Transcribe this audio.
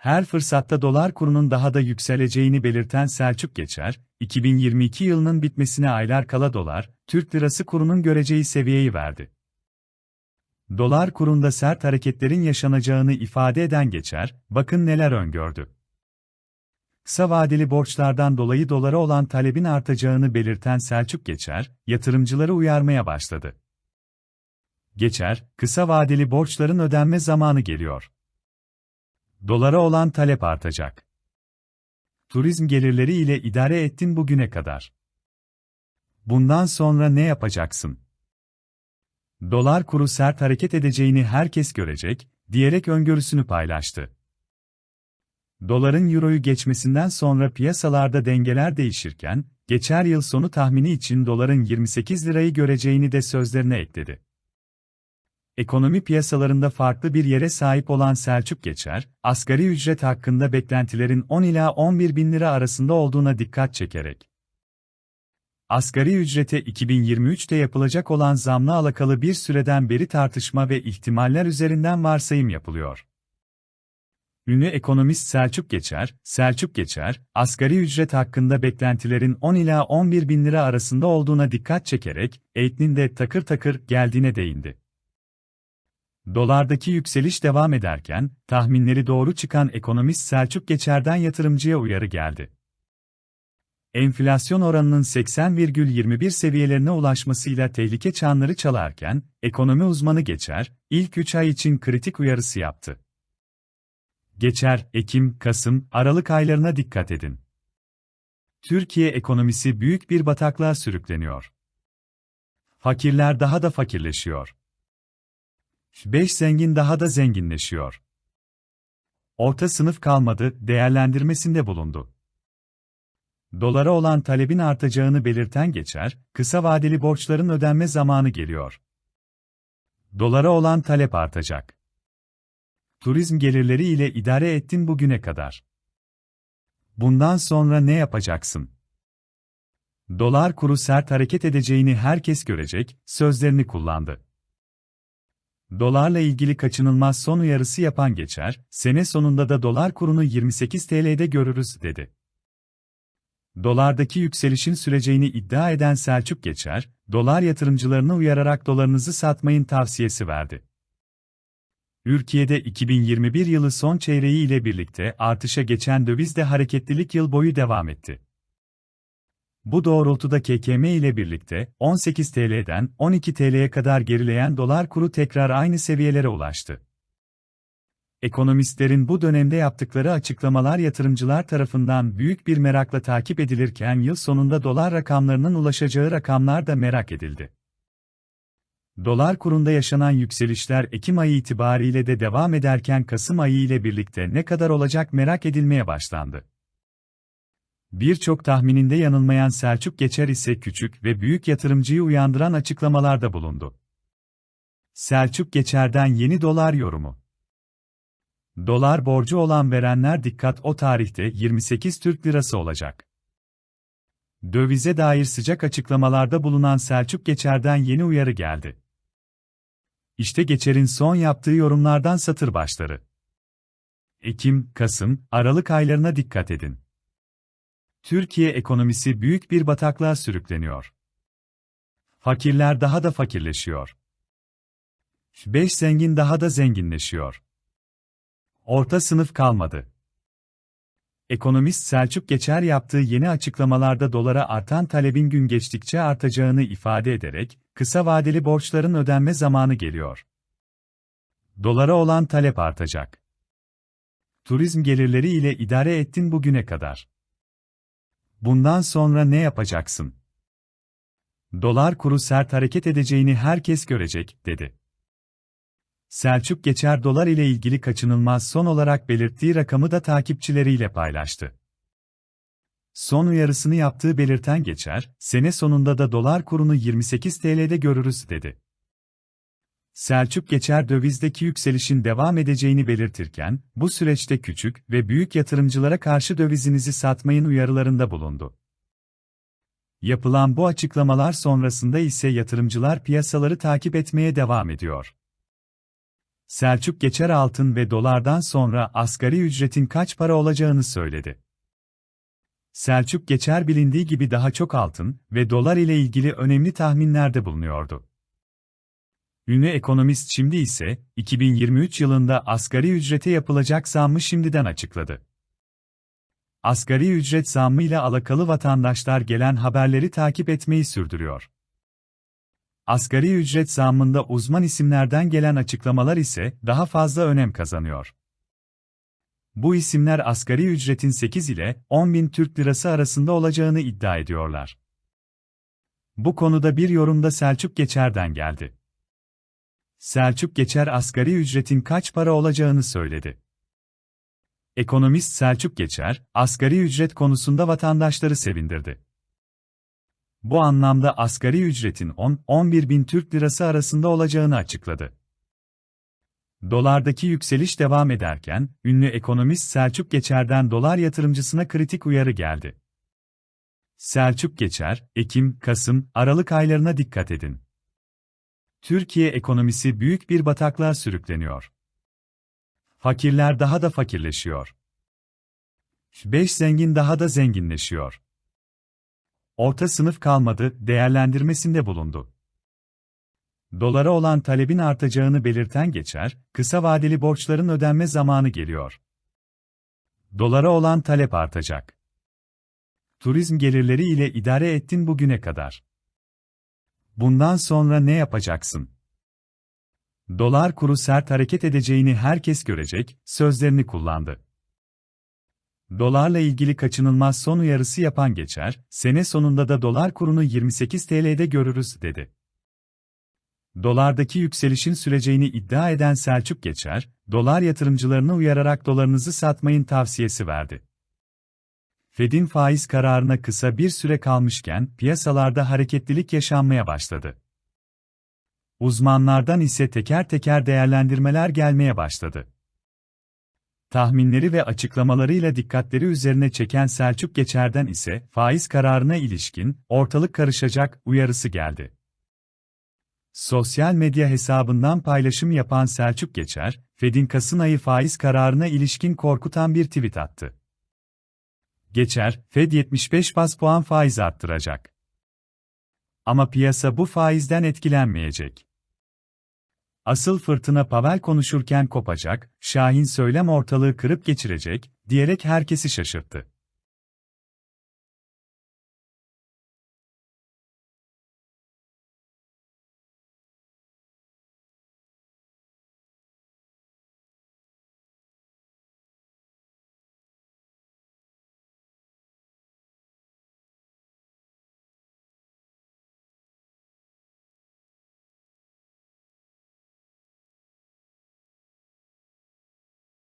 Her fırsatta dolar kurunun daha da yükseleceğini belirten Selçuk Geçer, 2022 yılının bitmesine aylar kala dolar, Türk lirası kurunun göreceği seviyeyi verdi. Dolar kurunda sert hareketlerin yaşanacağını ifade eden Geçer, bakın neler öngördü. Kısa vadeli borçlardan dolayı dolara olan talebin artacağını belirten Selçuk Geçer, yatırımcıları uyarmaya başladı. Geçer, kısa vadeli borçların ödenme zamanı geliyor. Dolara olan talep artacak. Turizm gelirleri ile idare ettin bugüne kadar. Bundan sonra ne yapacaksın? Dolar kuru sert hareket edeceğini herkes görecek, diyerek öngörüsünü paylaştı. Doların euroyu geçmesinden sonra piyasalarda dengeler değişirken, geçer yıl sonu tahmini için doların 28 lirayı göreceğini de sözlerine ekledi. Ekonomi piyasalarında farklı bir yere sahip olan Selçuk Geçer, asgari ücret hakkında beklentilerin 10 ila 11 bin lira arasında olduğuna dikkat çekerek, Asgari ücrete 2023'te yapılacak olan zamla alakalı bir süreden beri tartışma ve ihtimaller üzerinden varsayım yapılıyor. Ünlü ekonomist Selçuk Geçer, Selçuk Geçer, asgari ücret hakkında beklentilerin 10 ila 11 bin lira arasında olduğuna dikkat çekerek, eğitinin de takır takır geldiğine değindi. Dolardaki yükseliş devam ederken, tahminleri doğru çıkan ekonomist Selçuk Geçer'den yatırımcıya uyarı geldi. Enflasyon oranının 80,21 seviyelerine ulaşmasıyla tehlike çanları çalarken, ekonomi uzmanı Geçer, ilk 3 ay için kritik uyarısı yaptı. Geçer, Ekim, Kasım, Aralık aylarına dikkat edin. Türkiye ekonomisi büyük bir bataklığa sürükleniyor. Fakirler daha da fakirleşiyor. 5 zengin daha da zenginleşiyor. Orta sınıf kalmadı, değerlendirmesinde bulundu. Dolara olan talebin artacağını belirten geçer, kısa vadeli borçların ödenme zamanı geliyor. Dolara olan talep artacak. Turizm gelirleri ile idare ettin bugüne kadar. Bundan sonra ne yapacaksın? Dolar kuru sert hareket edeceğini herkes görecek, sözlerini kullandı. Dolarla ilgili kaçınılmaz son uyarısı yapan geçer, sene sonunda da dolar kurunu 28 TL'de görürüz, dedi. Dolardaki yükselişin süreceğini iddia eden Selçuk Geçer, dolar yatırımcılarını uyararak dolarınızı satmayın tavsiyesi verdi. Türkiye'de 2021 yılı son çeyreği ile birlikte artışa geçen dövizde hareketlilik yıl boyu devam etti. Bu doğrultuda KKM ile birlikte 18 TL'den 12 TL'ye kadar gerileyen dolar kuru tekrar aynı seviyelere ulaştı. Ekonomistlerin bu dönemde yaptıkları açıklamalar yatırımcılar tarafından büyük bir merakla takip edilirken yıl sonunda dolar rakamlarının ulaşacağı rakamlar da merak edildi. Dolar kurunda yaşanan yükselişler Ekim ayı itibariyle de devam ederken Kasım ayı ile birlikte ne kadar olacak merak edilmeye başlandı. Birçok tahmininde yanılmayan Selçuk Geçer ise küçük ve büyük yatırımcıyı uyandıran açıklamalarda bulundu. Selçuk Geçer'den yeni dolar yorumu Dolar borcu olan verenler dikkat o tarihte 28 Türk Lirası olacak. Dövize dair sıcak açıklamalarda bulunan Selçuk Geçer'den yeni uyarı geldi. İşte Geçer'in son yaptığı yorumlardan satır başları. Ekim, Kasım, Aralık aylarına dikkat edin. Türkiye ekonomisi büyük bir bataklığa sürükleniyor. Fakirler daha da fakirleşiyor. Beş zengin daha da zenginleşiyor. Orta sınıf kalmadı. Ekonomist Selçuk Geçer yaptığı yeni açıklamalarda dolara artan talebin gün geçtikçe artacağını ifade ederek, kısa vadeli borçların ödenme zamanı geliyor. Dolara olan talep artacak. Turizm gelirleri ile idare ettin bugüne kadar. Bundan sonra ne yapacaksın? Dolar kuru sert hareket edeceğini herkes görecek, dedi. Selçuk Geçer dolar ile ilgili kaçınılmaz son olarak belirttiği rakamı da takipçileriyle paylaştı. Son uyarısını yaptığı belirten Geçer, sene sonunda da dolar kurunu 28 TL'de görürüz dedi. Selçuk Geçer dövizdeki yükselişin devam edeceğini belirtirken, bu süreçte küçük ve büyük yatırımcılara karşı dövizinizi satmayın uyarılarında bulundu. Yapılan bu açıklamalar sonrasında ise yatırımcılar piyasaları takip etmeye devam ediyor. Selçuk Geçer altın ve dolardan sonra asgari ücretin kaç para olacağını söyledi. Selçuk Geçer bilindiği gibi daha çok altın ve dolar ile ilgili önemli tahminlerde bulunuyordu. Ünlü ekonomist şimdi ise 2023 yılında asgari ücrete yapılacak zammı şimdiden açıkladı. Asgari ücret zammı ile alakalı vatandaşlar gelen haberleri takip etmeyi sürdürüyor. Asgari ücret zammında uzman isimlerden gelen açıklamalar ise daha fazla önem kazanıyor. Bu isimler asgari ücretin 8 ile 10 bin Türk lirası arasında olacağını iddia ediyorlar. Bu konuda bir yorumda Selçuk Geçer'den geldi. Selçuk Geçer asgari ücretin kaç para olacağını söyledi. Ekonomist Selçuk Geçer, asgari ücret konusunda vatandaşları sevindirdi. Bu anlamda asgari ücretin 10-11 bin Türk lirası arasında olacağını açıkladı. Dolardaki yükseliş devam ederken, ünlü ekonomist Selçuk Geçer'den dolar yatırımcısına kritik uyarı geldi. Selçuk Geçer, Ekim, Kasım, Aralık aylarına dikkat edin. Türkiye ekonomisi büyük bir bataklığa sürükleniyor. Fakirler daha da fakirleşiyor. Beş zengin daha da zenginleşiyor. Orta sınıf kalmadı, değerlendirmesinde bulundu. Dolara olan talebin artacağını belirten geçer, kısa vadeli borçların ödenme zamanı geliyor. Dolara olan talep artacak. Turizm gelirleri ile idare ettin bugüne kadar. Bundan sonra ne yapacaksın? Dolar kuru sert hareket edeceğini herkes görecek, sözlerini kullandı. Dolarla ilgili kaçınılmaz son uyarısı yapan geçer, sene sonunda da dolar kurunu 28 TL'de görürüz, dedi. Dolardaki yükselişin süreceğini iddia eden Selçuk Geçer, dolar yatırımcılarını uyararak dolarınızı satmayın tavsiyesi verdi. Fed'in faiz kararına kısa bir süre kalmışken piyasalarda hareketlilik yaşanmaya başladı. Uzmanlardan ise teker teker değerlendirmeler gelmeye başladı. Tahminleri ve açıklamalarıyla dikkatleri üzerine çeken Selçuk Geçer'den ise faiz kararına ilişkin ortalık karışacak uyarısı geldi. Sosyal medya hesabından paylaşım yapan Selçuk Geçer, Fed'in Kasım ayı faiz kararına ilişkin korkutan bir tweet attı. Geçer, Fed 75 bas puan faiz arttıracak. Ama piyasa bu faizden etkilenmeyecek. Asıl fırtına Pavel konuşurken kopacak, Şahin söylem ortalığı kırıp geçirecek, diyerek herkesi şaşırttı.